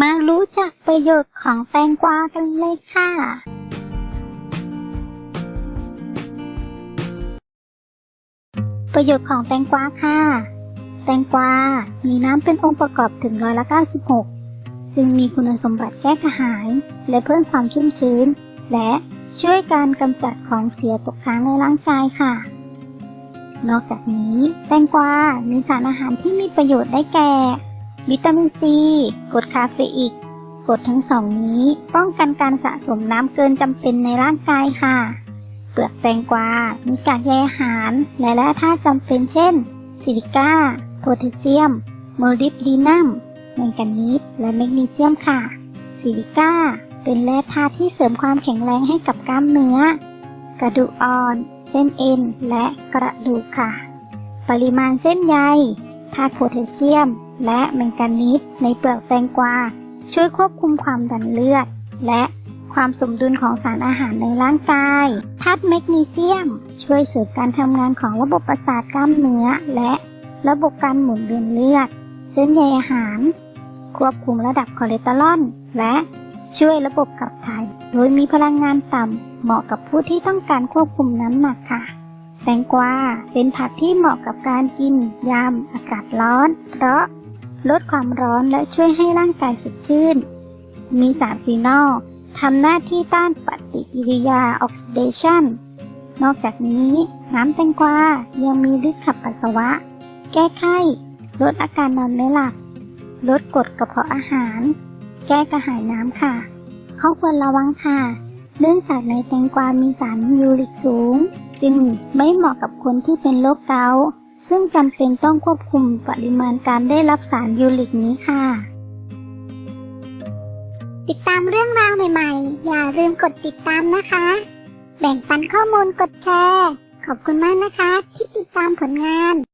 มารู้จักประโยชน์ของแตงกวากันเลยค่ะ ประโยชน์ของแตงกวาค่ะ แตงกวา มีน้ำเป็นองค์ประกอบถึงร้อยละ96 จึงมีคุณสมบัติแก้กระหาย และเพิ่มความชุ่มชื้น และช่วยการกำจัดของเสียตกค้างในร่างกายค่ะ นอกจากนี้ แตงกวา มีสารอาหารที่มีประโยชน์ได้แก่ วิตามินซีกรดคาเฟอีกกรดทั้งสองนี้ป้องกันการสะสมน้ำเกินจำเป็นในร่างกายค่ะ เปลือกแตงกวา มีกากใยอาหารและแร่ธาตุจำเป็นเช่น ซิลิก้า โพแทสเซียม โมลิบดีนัมแมงกานีสและแมกนีเซียมค่ะ ซิลิก้า เป็นแร่ธาตุที่เสริมความแข็งแรงให้กับกล้ามเนื้อ กระดูกอ่อน เส้นเอ็น และกระดูกค่ะ ปริมาณเส้นใยธาตุโพแทสเซียม และแมงกานีสในเปลือกแตงกวา ช่วยควบคุมความดันเลือด และความสมดุลของสารอาหารในร่างกายธาตุแมกนีเซียม ช่วยเสริมการทำงานของระบบประสาทกล้ามเนื้อ และระบบการหมุนเวียนเลือด เส้นใยอาหาร ควบคุมระดับคอเลสเตอรอล และช่วยระบบขับถ่าย โดยมีพลังงานต่ำ เหมาะกับผู้ที่ต้องการควบคุมน้ำหนักค่ะ แตงกวาเป็นผักที่เหมาะกับการกินยามอากาศร้อน เพราะ ลดความร้อนและช่วยให้ร่างกายสดชื่น มีสารฟีนอลทำหน้าที่ต้านปฏิกิริยาออกซิเดชันนอกจากนี้น้ำแตงกวายังมีฤทธิ์ขับปัสสาวะ แก้ไข้ ลดอาการนอนไม่หลับ ลดกรดกระเพาะอาหาร แก้กระหายน้ำค่ะ เข้อควรระวังค่ะ เนื่องจากในแตงกวามีสารยูริกสูง จึงไม่เหมาะกับคนที่เป็นโรคเกาต์ ซึ่งจำเป็นต้องควบคุมปริมาณการได้รับสารยูริกนี้ค่ะ ติดตามเรื่องราวใหม่ๆ อย่าลืมกดติดตามนะคะ แบ่งปันข้อมูลกดแชร์ ขอบคุณมากนะคะ ที่ติดตามผลงาน